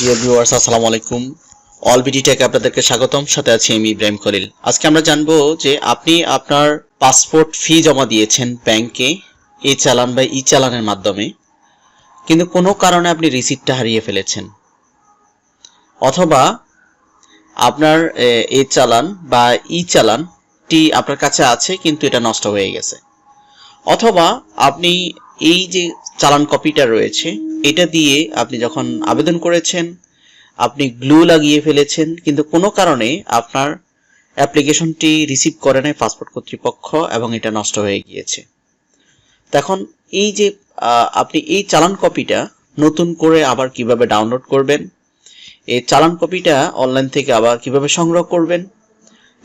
Dear viewers আসসালামু আলাইকুম। All BD take আপনাদেরকে স্বাগতম। সাথে আছি আমি ইব্রাহিম খলিল। আজকে আমরা জানব যে আপনি আপনার পাসপোর্ট ফি জমা দিয়েছেন ব্যাংকে এই চালান বা ই চালানের মাধ্যমে। কিন্তু কোনো কারণে আপনি রিসিপ্টটা হারিয়ে ফেলেছেন। অথবা আপনার এ, চালান বা ই চালানটি আপনার কাছে আছে কিন্তু এটা নষ্ট হয়ে গেছে। অথবা আপনি এই যে চালান কপিটা রয়েছে এটা দিয়ে আপনি যখন আবেদন করেছেন, আপনি গ্লু লাগিয়ে ফেলেছেন, কিন্তু কোনো কারণে আপনার অ্যাপ্লিকেশনটি রিসিভ করে নেয় পাসপোর্ট কর্তৃপক্ষ এবং এটা নষ্ট হয়ে গিয়েছে। তো এখন এই যে আপনি এই চালান কপিটা নতুন করে আবার কীভাবে ডাউনলোড করবেন, এই চালান কপিটা অনলাইন থেকে আবার কীভাবে সংগ্রহ করবেন,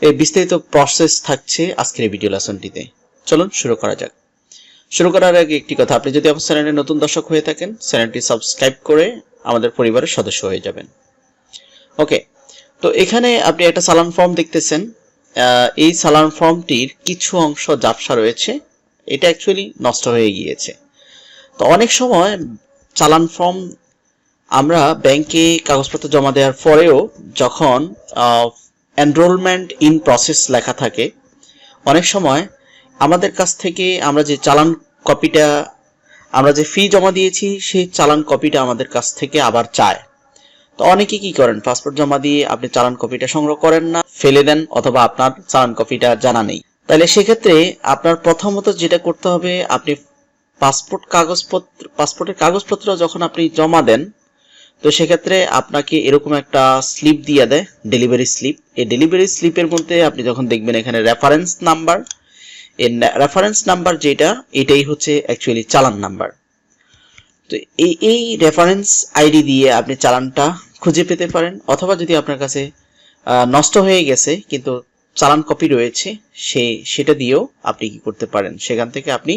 এই বিস্তারিত প্রসেস থাকছে আজকের ভিডিও লেসনটিতে। চলুন শুরু করা যাক। শুরু করার আগে একটি কথা। আপনি যদি আমার চ্যানেলে নতুন দর্শক হয়ে থাকেন, চ্যানেলটি সাবস্ক্রাইব করে আমাদের পরিবারের সদস্য হয়ে যাবেন। ওকে, তো এখানে আপনি একটা সালান ফর্ম দেখতেছেন। এই সালান ফর্মটির কিছু অংশ জাপসা রয়েছে। এটা অ্যাকচুয়ালি নষ্ট হয়ে গিয়েছে। তো অনেক সময় চালান ফর্ম আমরা ব্যাংকে কাগজপত্র জমা দেওয়ার পরেও যখন এনরোলমেন্ট ইন প্রসেস লেখা থাকে, অনেক সময় আমাদের কাছ থেকে আমরা যে চালান কপিটা, আমরা যে ফি জমা দিয়েছি, সেই চালান কপিটা আমাদের কাছ থেকে আবার চায়। তো অনেকে কি করেন? পাসপোর্ট জমা দিয়ে আপনি চালান কপিটা সংগ্রহ করেন না, ফেলে দেন, অথবা আপনার চালান কপিটা জানা নেই। তাহলে সেক্ষেত্রে আপনার প্রথমত যেটা করতে হবে, আপনি পাসপোর্ট কাগজপত্র পাসপোর্টের কাগজপত্র যখন আপনি জমা দেন, তো সেক্ষেত্রে আপনাকে এরকম একটা স্লিপ দিয়ে দেয় ডেলিভারি স্লিপ এই ডেলিভারি স্লিপের মধ্যে আপনি যখন দেখবেন এখানে রেফারেন্স নাম্বার এর রেফারেন্স নাম্বার যেটা, এটাই হচ্ছে অ্যাকচুয়ালি চালান নাম্বার তো এই এই রেফারেন্স আইডি দিয়ে আপনি চালানটা খুঁজে পেতে পারেন, অথবা যদি আপনার কাছে নষ্ট হয়ে গেছে, কিন্তু চালান কপি রয়েছে, সে, সেটা দিয়েও আপনি কি করতে পারেন? সেখান থেকে আপনি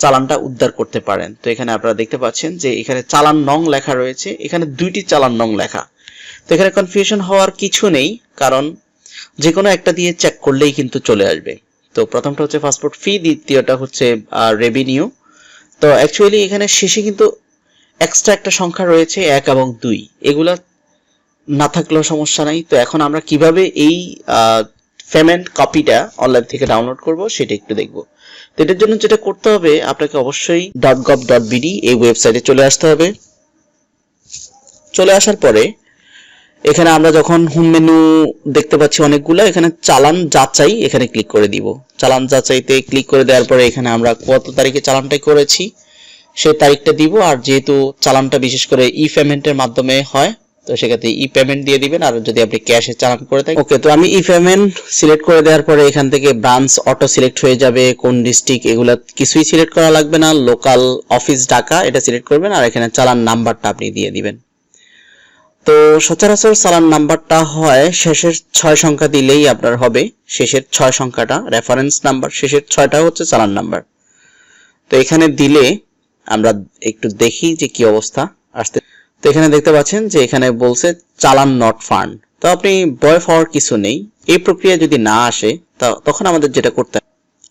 চালানটা উদ্ধার করতে পারেন। তো এখানে আপনারা দেখতে পাচ্ছেন যে এখানে চালান নং লেখা রয়েছে, এখানে দুইটি চালান নং লেখা। তো এখানে কনফিউশন হওয়ার কিছু নেই, কারণ যে কোনো একটা দিয়ে চেক করলেই কিন্তু চলে আসবে। তো প্রথমটা হচ্ছে পাসপোর্ট ফি দ্বিতীয়টা হচ্ছে রেভিনিউ তো অ্যাকচুয়ালি এখানে শেষে কিন্তু এক্সট্রা একটা সংখ্যা রয়েছে, এক এবং দুই। এগুলা না থাকলেও সমস্যা নাই। তো এখন আমরা কীভাবে এই পেমেন্ট কপিটা অনলাইন থেকে ডাউনলোড করব সেটা একটু দেখব। তো এটার জন্য যেটা করতে হবে, আপনাকে অবশ্যই. ডট গভ ডট বিডি এই ওয়েবসাইটে চলে আসতে হবে। চলে আসার পরে এখানে আমরা যখন হোম মেনু দেখতে পাচ্ছি অনেকগুলো, এখানে চালান যাচাই এখানে ক্লিক করে দিব। চালান যাচাইতে ক্লিক করে দেওয়ার পরে এখানে আমরা কত তারিখে চালানটা করেছি, সেই তারিখটা দিব। আর যেহেতু চালানটা বিশেষ করে ই পেমেন্টের মাধ্যমে হয়, তো সেক্ষেত্রে ই পেমেন্ট দিয়ে দিবেন। আর যদি আপনি ক্যাশে চালান করে থাকেন। ওকে তো আমি ই পেমেন্ট সিলেক্ট করে দেওয়ার পরে এখান থেকে ব্রাঞ্চ অটো সিলেক্ট হয়ে যাবে, কোন ডিস্ট্রিক্ট এগুলা কিছুই সিলেক্ট করা লাগবে না। লোকাল অফিস ঢাকা, এটা সিলেক্ট করবেন। আর এখানে চালান নাম্বারটা আপনি দিয়ে দিবেন। তো সচরাচর চালান নাম্বারটা হয় শেষের ছয় সংখ্যা দিলেই আপনার হবে। শেষের ছয় সংখ্যাটা রেফারেন্স নাম্বার শেষের ছয়টা হচ্ছে চালান নাম্বার। তো এখানে দিলে আমরা একটু দেখি যে কি অবস্থা আসতে। তো এখানে দেখতে পাচ্ছেন যে এখানে বলছে চালান নট ফান্ড তো আপনি বয় পাওয়ার কিছু নেই। এই প্রক্রিয়া যদি না আসে তখন আমাদের যেটা করতে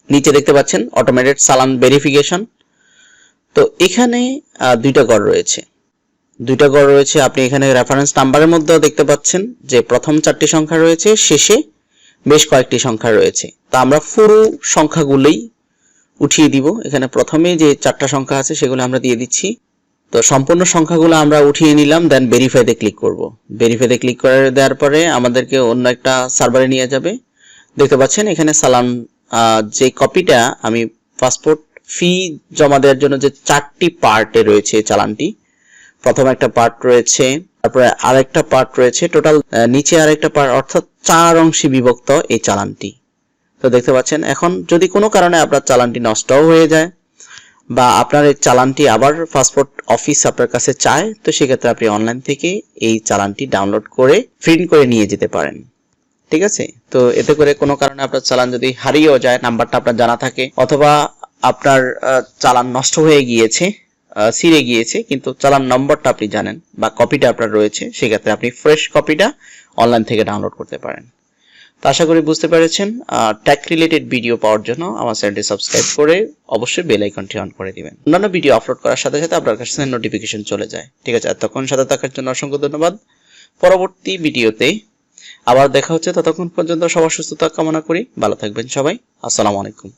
নিচে দেখতে পাচ্ছেন অটোমেটেড চালান ভেরিফিকেশন তো এখানে দুইটা ঘর রয়েছে। দুইটা গড় রয়েছে। আপনি এখানে রেফারেন্স নাম্বারের মধ্যেও দেখতে পাচ্ছেন যে প্রথম চারটি সংখ্যা রয়েছে শেষে বেশ কয়েকটি সংখ্যা রয়েছে। তা আমরা পুরো সংখ্যাগুলোই উঠিয়ে দিব। এখানে প্রথমে যে চারটা সংখ্যা আছে সেগুলো আমরা দিয়ে দিচ্ছি। তো সম্পূর্ণ সংখ্যাগুলো আমরা উঠিয়ে নিলাম দেন ভেরিফাইতে ক্লিক করব। ভেরিফাইতে ক্লিক করে দেওয়ার পরে আমাদেরকে অন্য একটা সার্ভারে নিয়ে যাবে। দেখতে পাচ্ছেন এখানে আহ, যে কপিটা আমি পাসপোর্ট ফি জমা দেওয়ার জন্য যে চারটি পার্টে রয়েছে চালানটি প্রথম একটা পার্ট রয়েছে, তারপরে আরেকটা পার্ট রয়েছে টোটাল নিচে আরেকটা পার্ট অর্থাৎ চার অংশে বিভক্ত এই চালানটি। তো দেখতে পাচ্ছেন, এখন যদি কোনো কারণে আপনার চালানটি নষ্টও হয়ে যায়, বা আপনার এই চালানটি আবার পাসপোর্ট অফিস আপনার কাছে চায়, তো সেক্ষেত্রে আপনি অনলাইন থেকে এই চালানটি ডাউনলোড করে প্রিন্ট করে নিয়ে যেতে পারেন। ঠিক আছে? তো এতে করে কোনো কারণে আপনার চালান যদি হারিয়েও যায় নাম্বারটা আপনার জানা থাকে, অথবা আপনার চালান নষ্ট হয়ে গিয়েছে ছিঁড়ে গিয়েছে, কিন্তু চালান নম্বরটা আপনি জানেন বা কপিটা আপনার রয়েছে, সেক্ষেত্রে আপনি ফ্রেশ কপিটা অনলাইন থেকে ডাউনলোড করতে পারেন। তো আশা করি বুঝতে পেরেছেন ট্যাক রিলেটেড ভিডিও পাওয়ার জন্য আমার চ্যানেলটি সাবস্ক্রাইব করে অবশ্যই বেল আইকনটি অন করে দিবেন। অন্যান্য ভিডিও আপলোড করার সাথে সাথে আপনার কাছে নোটিফিকেশন চলে যায়। ঠিক আছে, এতক্ষণ সাথে থাকার জন্য অসংখ্য ধন্যবাদ। পরবর্তী ভিডিওতে আবার দেখা হচ্ছে, ততক্ষণ পর্যন্ত সবার সুস্থতা কামনা করি। ভালো থাকবেন সবাই। আসসালামু আলাইকুম।